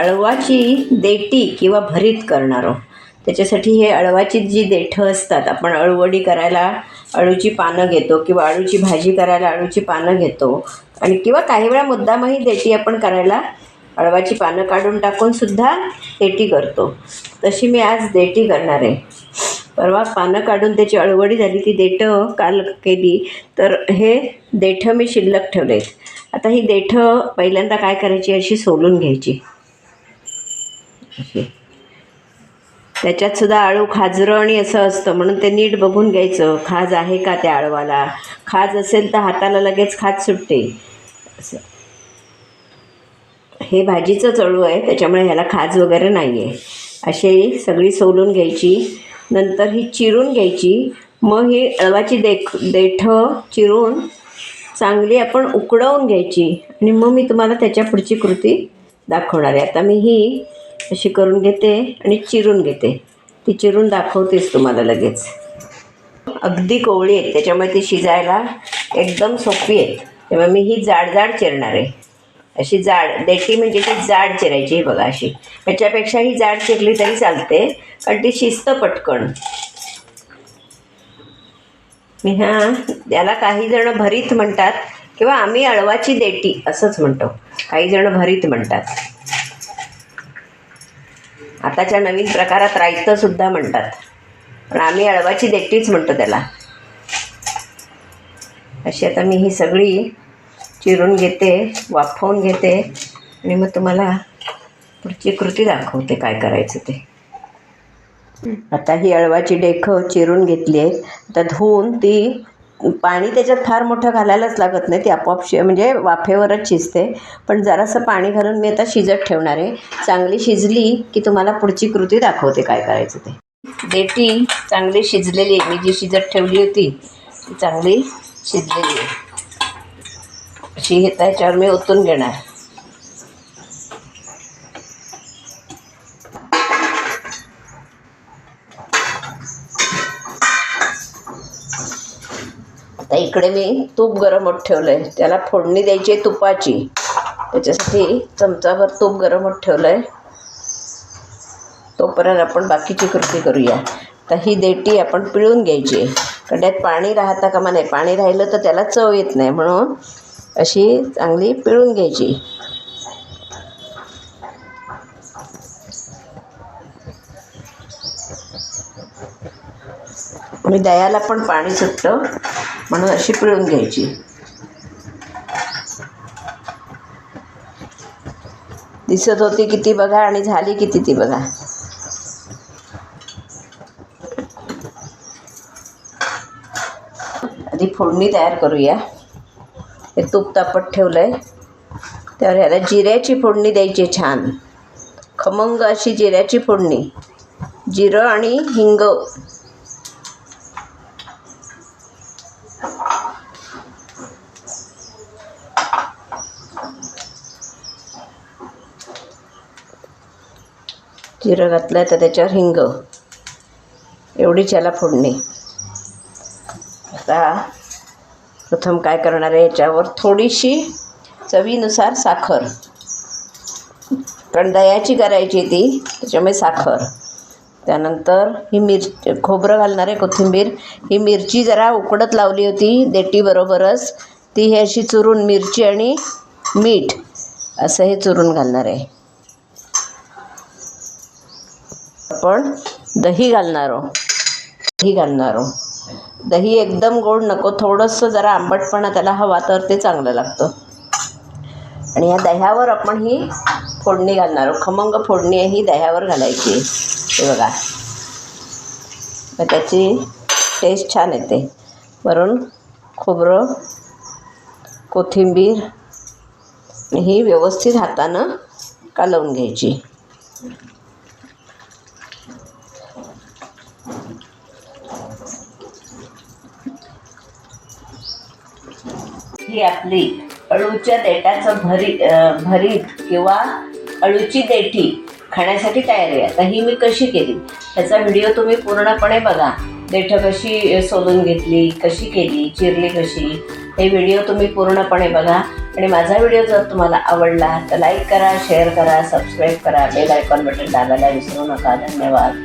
अळवाची देठी किंवा भरीत करणार. आहोत त्याच्यासाठी हे अळवाची जी देठं असतात आपण अळवडी करायला अळूची पानं घेतो किंवा अळूची भाजी करायला अळूची पानं घेतो. आणि किंवा काही वेळा मुद्दामही देठी आपण करायला अळवाची पानं काढून टाकून सुद्धा देठी करतो. तशी मी आज देठी करणार आहे. परवा पानं काढून त्याची अळवडी झाली ती देठं काल केली तर हे देठं मी शिल्लक ठेवलेत. आता ही देठं पहिल्यांदा काय करायची अशी सोलून घ्यायची. त्याच्यात सुद्धा आळू खाजरं आणि असं असतं. म्हणून ते नीट बघून घ्यायचं खाज आहे का त्या आळवाला? खाज असेल तर हाताला लगेच खाज सुटते. असं. हे भाजीचंच अळू आहे त्याच्यामुळे ह्याला खाज वगैरे नाही आहे अशी सगळी सोलून घ्यायची. नंतर ही चिरून घ्यायची. मग ही अळवाची देख देठं चिरून चांगली आपण उकडवून घ्यायची. आणि मग मी तुम्हाला त्याच्या पुढची कृती दाखवणार आहे. आता मी ही अशी करून घेते आणि चिरून घेते. ती चिरून दाखवतेच तुम्हाला लगेच. अगदी कोवळी आहेत त्याच्यामुळे ती शिजायला एकदम सोपी आहेत तेव्हा मी ही जाड जाड चिरणार आहे. अशी जाड देठी म्हणजे ती जाड चिरायची ही बघा अशी. ह्याच्यापेक्षा ही जाड चिरली तरी चालते कारण ती शिस्त पटकन. मी ह्या याला काही जण भरीत म्हणतात किंवा आम्ही अळवाची देठी असंच म्हणतो. काही जण भरीत म्हणतात. आताच्या नवीन प्रकारात रायतं सुद्धा म्हणतात. पण आम्ही अळवाची देठीच म्हणतो त्याला. अशी आता मी ही सगळी चिरून घेते वाफवून घेते आणि मग तुम्हाला पुढची कृती दाखवते काय करायचं ते. आता ही अळवाची डेखं चिरून घेतली आहे आता धुवून ती पाणी त्याच्यात फार मोठं घालायलाच लागत नाही ती आपोआप शि म्हणजे वाफेवरच शिजते. पण जरासं पाणी घालून मी आता शिजत ठेवणार आहे. चांगली शिजली की तुम्हाला पुढची कृती दाखवते काय करायचं ते. देठी चांगली शिजलेली आहे. मी जी शिजत ठेवली होती ती चांगली शिजलेली आहे. अशी हे त्याच्यावर मी ओतून घेणार. इकडे मी तूप गरम ठेवलं आहे त्याला फोडणी द्यायची आहे तुपाची. त्याच्यासाठी चमचाभर तूप गरम होत ठेवलं आहे तोपर्यंत आपण बाकीची कृती करूया. तर ही देठी आपण पिळून घ्यायची आहे. कारण त्यात पाणी राहता कामा नाही पाणी राहिलं तर त्याला चव येत नाही. म्हणून अशी चांगली पिळून घ्यायची. आणि दह्याला पण पाणी सुटतं. म्हणून अशी पिळून घ्यायची. दिसत होती किती बघा आणि झाली किती ती बघा. आधी फोडणी तयार करूया. हे तूप तापत ठेवलं आहे त्यावर ह्याला जिऱ्याची फोडणी द्यायची छान. खमंग अशी जिऱ्याची फोडणी. जिरं आणि हिंग जिरं घातलं तर त्याच्यावर हिंग. एवढीच याला फोडणी. आता प्रथम काय करणार आहे याच्यावर थोडीशी चवीनुसार साखर. कारण दह्याची करायची ती त्याच्यामुळे साखर. त्यानंतर ही मिर खोबरं घालणार आहे कोथिंबीर ही मिरची जरा उकडत लावली होती देठीबरोबरच ती ही अशी चुरून मिरची आणि मीठ असं हे चुरून घालणार आहे. आपण दही घालणार आहोत. दही घालणार आहो दही एकदम गोड नको थोडंसं जरा आंबटपणा त्याला हवा तर ते चांगलं लागतं. आणि या दह्यावर आपण ही फोडणी घालणार आहोत. खमंग फोडणी ही दह्यावर घालायची हे बघा. मग त्याची टेस्ट छान येते. वरून खोबरं कोथिंबीर ही व्यवस्थित हातानं कालवून घ्यायची. ही आपली अळूच्या देठाचं भरी भरीत किंवा अळूची देठी. खाण्यासाठी तयारी आहे. आता ही मी कशी केली? त्याचा व्हिडिओ तुम्ही पूर्णपणे बघा. देठं कशी सोलून घेतली कशी केली चिरली कशी हे व्हिडिओ तुम्ही पूर्णपणे बघा. आणि माझा व्हिडिओ जर तुम्हाला आवडला तर लाईक करा शेअर करा सबस्क्राईब करा बेल आयकॉन बटन दाबायला विसरू नका. धन्यवाद.